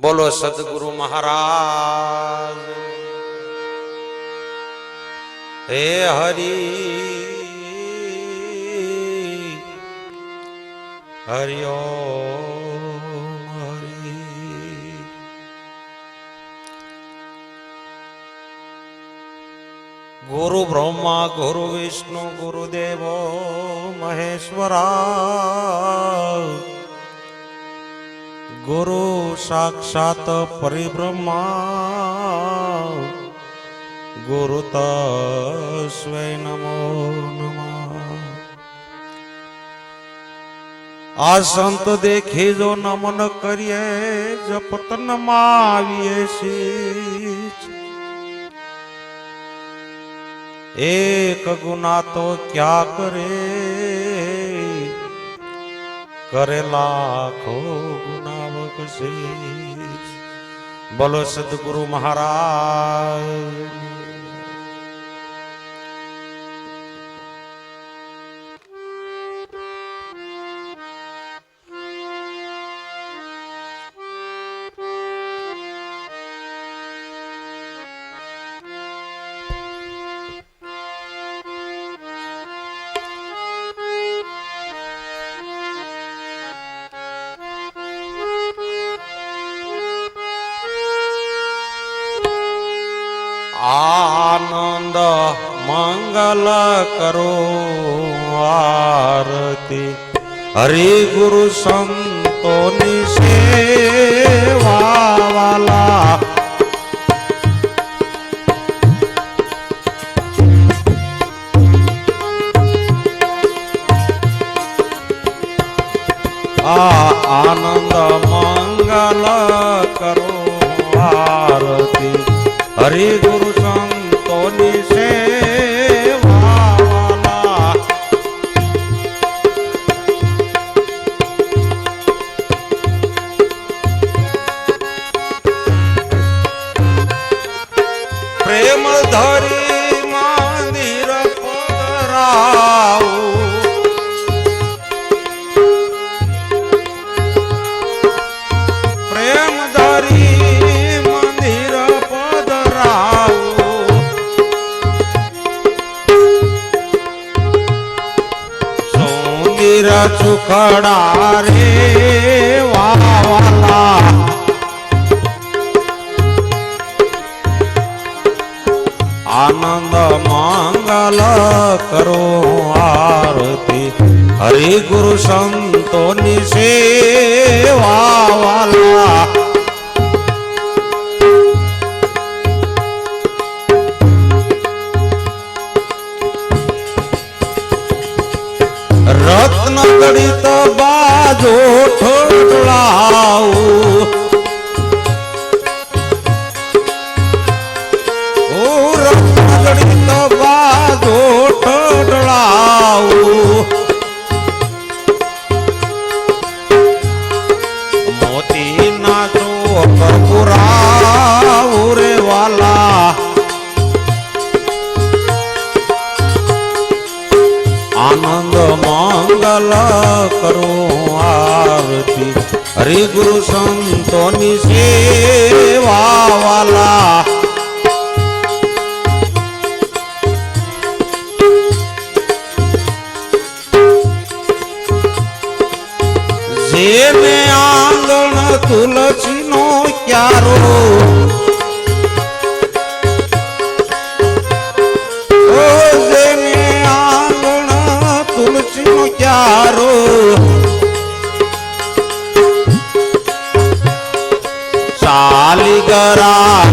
બોલો સદગુરુ મહારાજ. હે હરી હરિયો હરી. ગુરુ બ્રહ્મા ગુરુ વિષ્ણુ ગુરુદેવો મહેશ્વરા. ગુરુ સાક્ષાત પરિબ્રહ્મા ગુરુ તસ્વૈ નમો નમ. આ સંત દેખી જો નમન કરીએ જપતનમાં આવીએ છીએ એક ગુના તો ક્યાં કરે? કરે લાખો ગુના બક્ષિસ બોલો સદગુરુ મહારાજ. આનંદ મંગલ કરો આરતી. હરિ ગુરુ સંતોની સેવા વાલા આ આનંદ મંગલ કરો આરતી. હરિ ગુરુ હરિ ગુરુ સંતોની સેવા વાલા આનંદ મંગલ કરો આરતી. હરિ ગુરુ સંતોની સેવા વાલા જેને આંગણ તુલસીનો ક્યારો ચાલી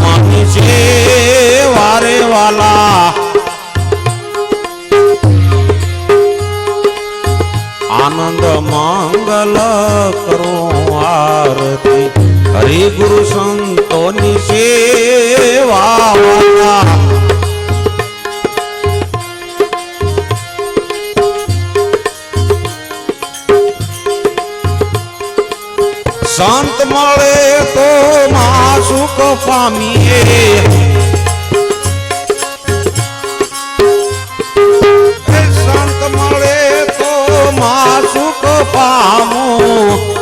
મહિષે વારે વાલા. આનંદ મંગલ કરો આરતી. હરિ ગુરુ સંતોની સેવા સંત મળે તો માં સુખ પામીએ. સંત મળે તો માં સુખ પામો.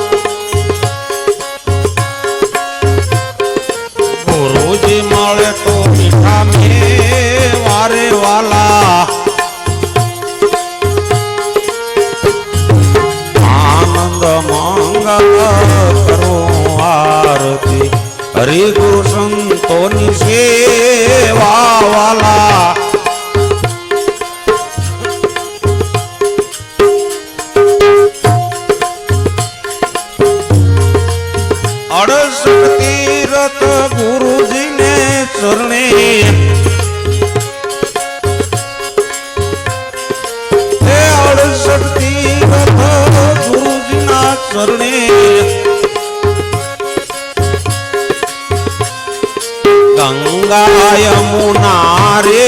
ના રે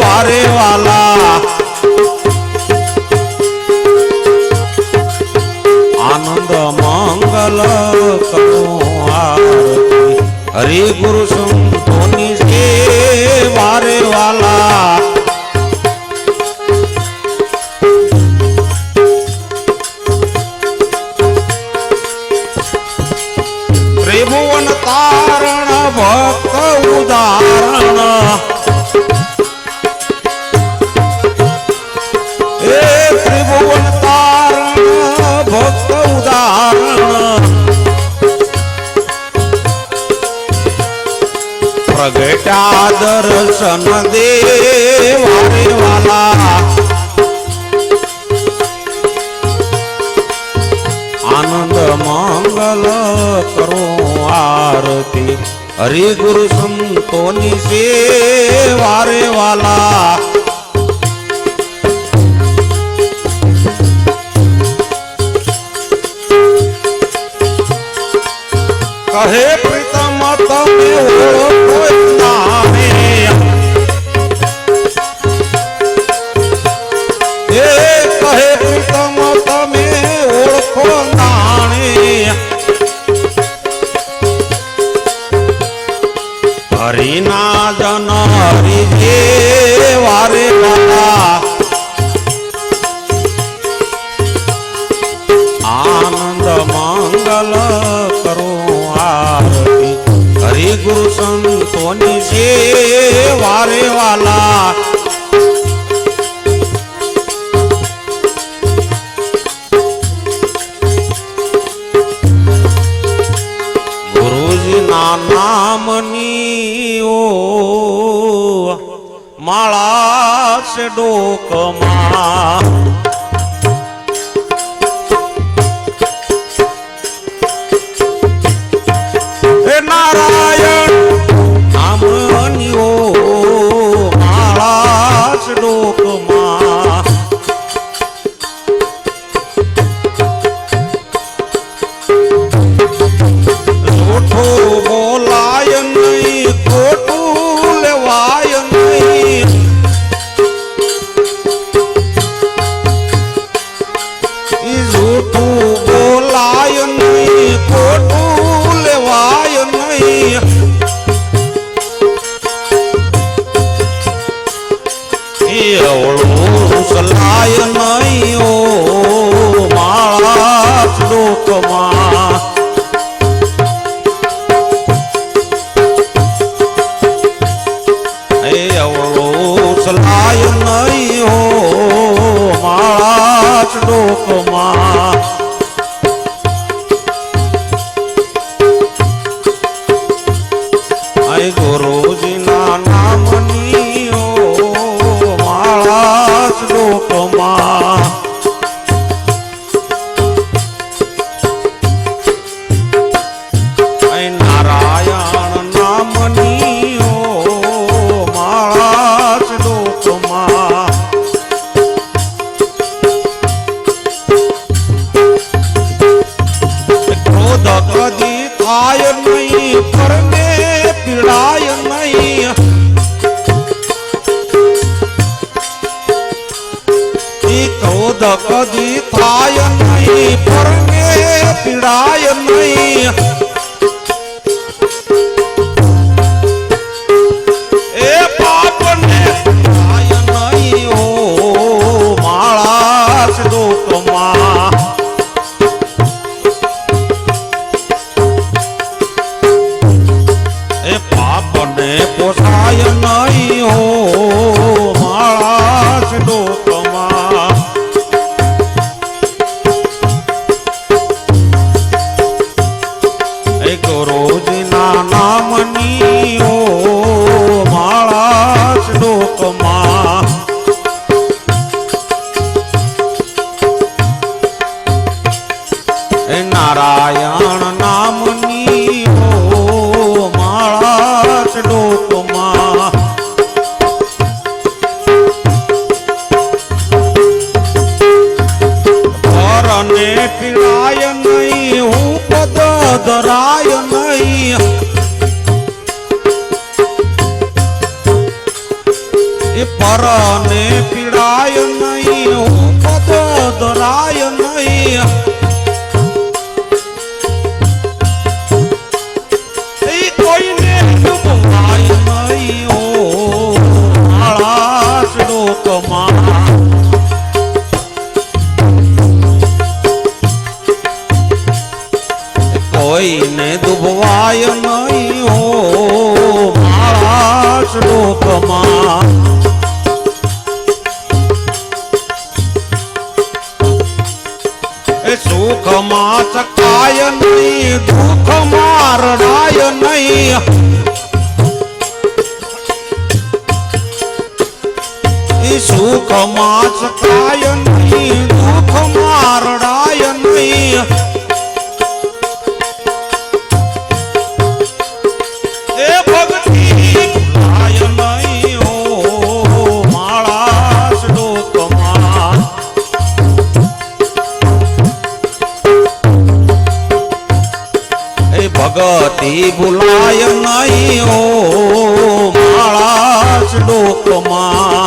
વારે વાલા. આનંદ મંગલ હરે ગુરુ પ્રગટા દર્શન દેવાલા આનંદ મંગલ કરો આરતી. હરે ગુરુ સંતોની સેવા રે વાલા. કહે પ્રીતમ, તમે હો આવરી જે વારે બાબા આનંદ મંગલ કરો આરતી. હરિ ગુરુ સંતોની જે વારે વાલા. Ai લૂંટાય નહીં દુઃખ મારડાય નહીં એ ભક્તિ થાય નહીં ઓ માળાસ ડોકમાં એ ભગતી ભૂલાય નહીં ઓ માળાસ ડોકમાં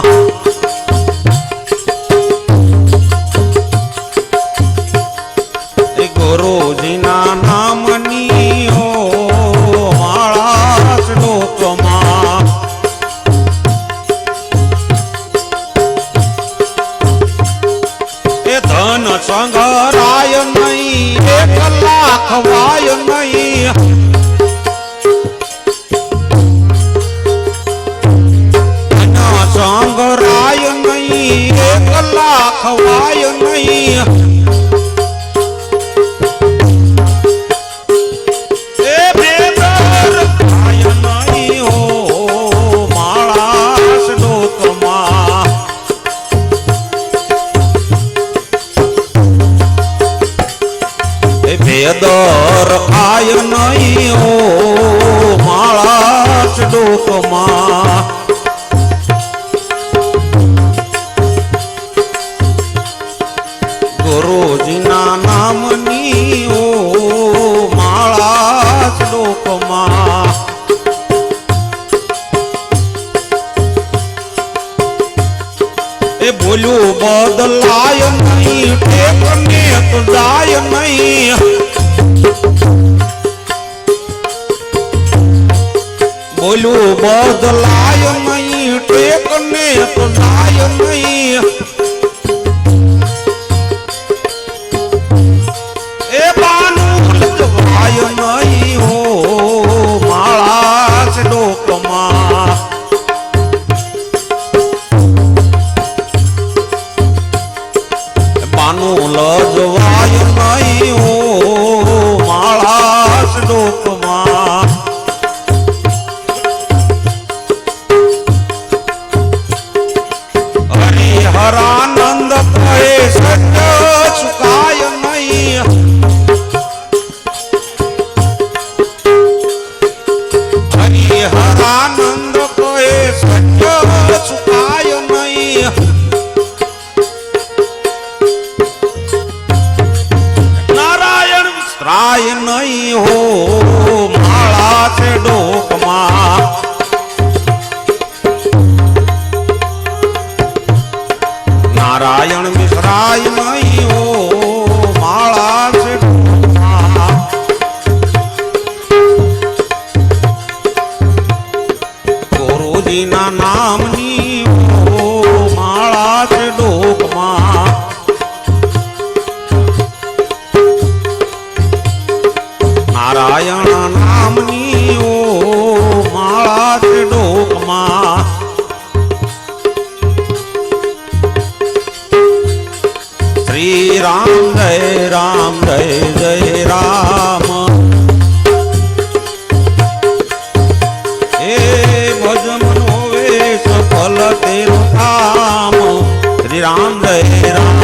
राम जय राम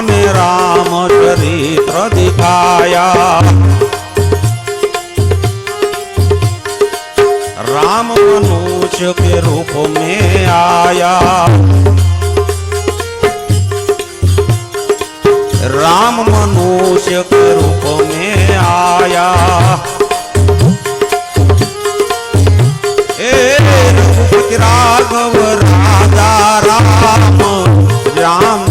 ने राम चरित्र दिखाया। राम मनुष के रूप में आया। राम मनुष्य के रूप में आया। ए रघुपति राघव, राधा राम राम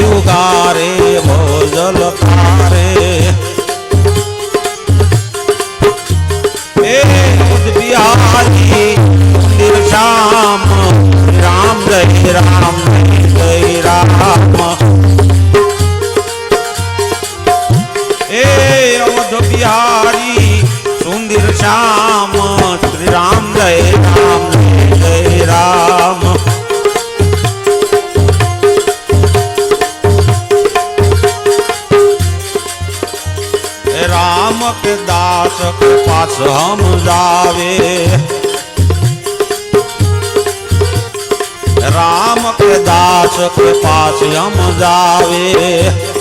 युगारे भोजल के दास, पास हम जावे। राम के दास के पास हम जावे।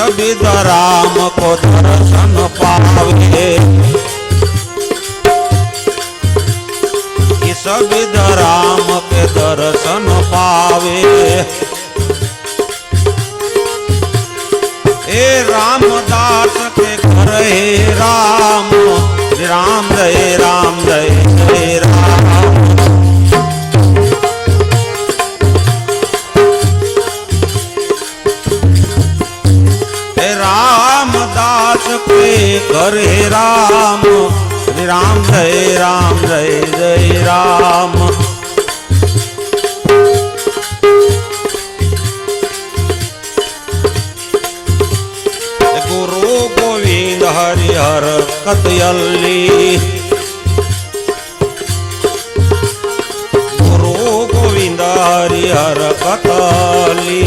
विध राम को दर्शन पावे। इस विध राम के दर्शन पावे। ए रामदास के घर, हे राम। राम जय राम जय जय राम। रामदास के घर, हे राम। राम जय राम जय जय राम। ಕಥೆಯಲ್ಲಿ ಗುರು ಗೋವಿಂದ ಹರಿಹರ ಕಥಲಿ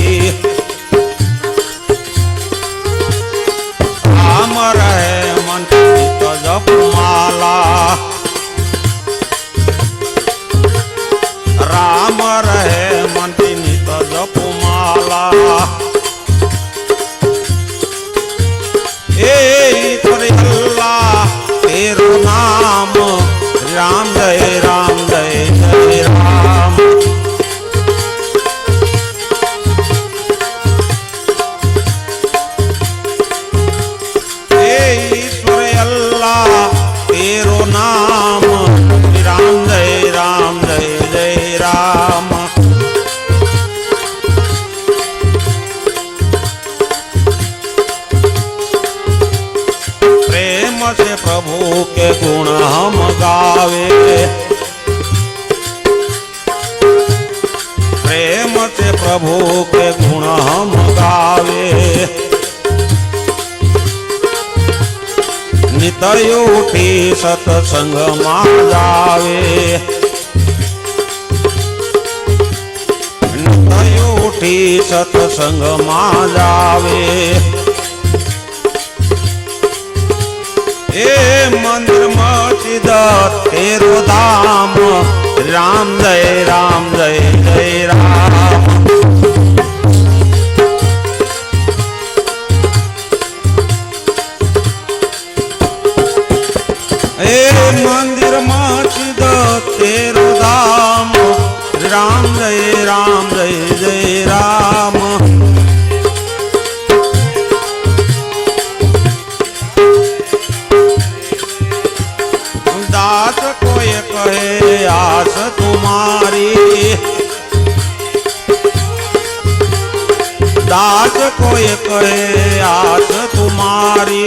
ರಾಮರ ಮಂತ್ರಿತ ಜಪಮಾಲಾ ರಾಮರ ಮಂತ್ರಿತ ಜಪಮಾಲಾ તરયું ઉઠી સત્સંગમાં જાવે તરયું ઉઠી સત્સંગમાં જાવે એ મંદિર મચિદ તેરું ધામ. રામ જય રામ જય જય રામ. दे आस तुम्हारी